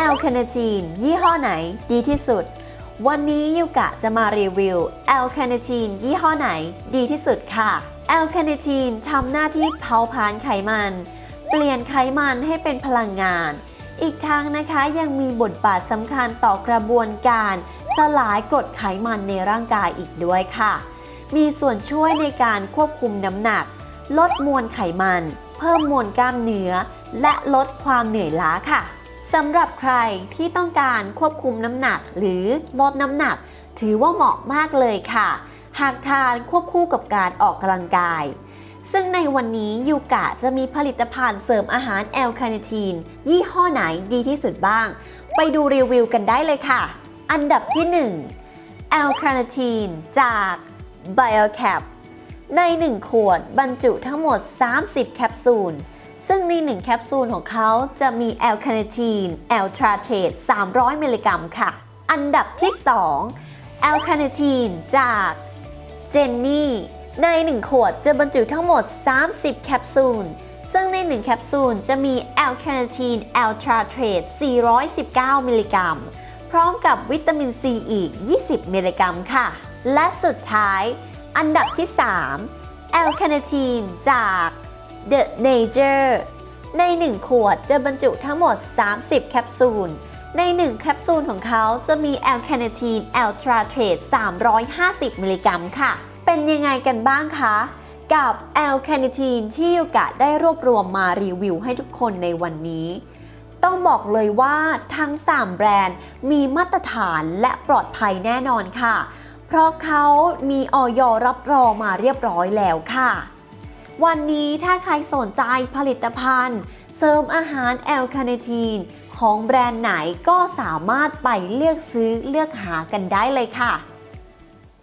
แอลคาเนทีนยี่ห้อไหนดีที่สุด วันนี้ยูกะจะมารีวิวแอลคาเนทีนยี่ห้อไหนดีที่สุดค่ะแอลคาเนทีนทำหน้าที่เผาผลาญไขมัน เปลี่ยนไขมันให้เป็นพลังงาน อีกทั้งนะคะยังมีบทบาทสำคัญต่อกระบวนการสลายกรดไขมันในร่างกายอีกด้วยค่ะ มีส่วนช่วยในการควบคุมน้ำหนัก ลดมวลไขมัน เพิ่มมวลกล้ามเนื้อ และลดความเหนื่อยล้าค่ะ สำหรับใครที่ต้องการควบคุมน้ำหนักหรือลดน้ำหนัก ถือว่าเหมาะมากเลยค่ะ หากทานควบคู่กับการออกกำลังกาย ซึ่งในวันนี้ยูกะจะมีผลิตภัณฑ์เสริมอาหารแอลคาเนทีน ยี่ห้อไหนดีที่สุดบ้าง ไปดูรีวิวกันได้เลยค่ะ อันดับที่ 1 แอลคาเนทีนจาก BioCap ใน 1 ขวดบรรจุทั้งหมด 30 แคปซูล ซึ่งใน 1 แคปซูลของเขาจะมีแอลคาเนทีนแอลทราเทต300 มิลลิกรัมค่ะ อันดับที่ 2 แอลคาเนทีนจากเจนนี่ใน 1 ขวดจะบรรจุทั้งหมด 30 แคปซูล ซึ่งใน 1 แคปซูลจะมีแอลคาเนทีนแอลทราเทต419 มิลลิกรัม พร้อมกับวิตามินซีอีก 20 มิลลิกรัมค่ะ และสุดท้าย อันดับที่ 3 แอลคาเนทีนจาก The Nature ใน 1 ขวดจะบรรจุทั้งหมด 30 แคปซูล ใน 1 แคปซูลของเขาจะมีแอลคาเนทีนแอลทราเทรต350 มิลลิกรัมค่ะ เป็นยังไงกันบ้างคะ กับแอลคาเนทีนที่ยูกะได้รวบรวมมารีวิวให้ทุกคนในวันนี้ ต้องบอกเลยว่าทั้ง 3 แบรนด์มีมาตรฐานและปลอดภัยแน่นอนค่ะ เพราะเขามีออยรับรองมาเรียบร้อยแล้วค่ะ วันนี้ถ้าใครสนใจผลิตภัณฑ์ เสริมอาหารแอลคาเนทีน ของแบรนด์ไหนก็สามารถไปเลือกซื้อเลือกหากันได้เลยค่ะ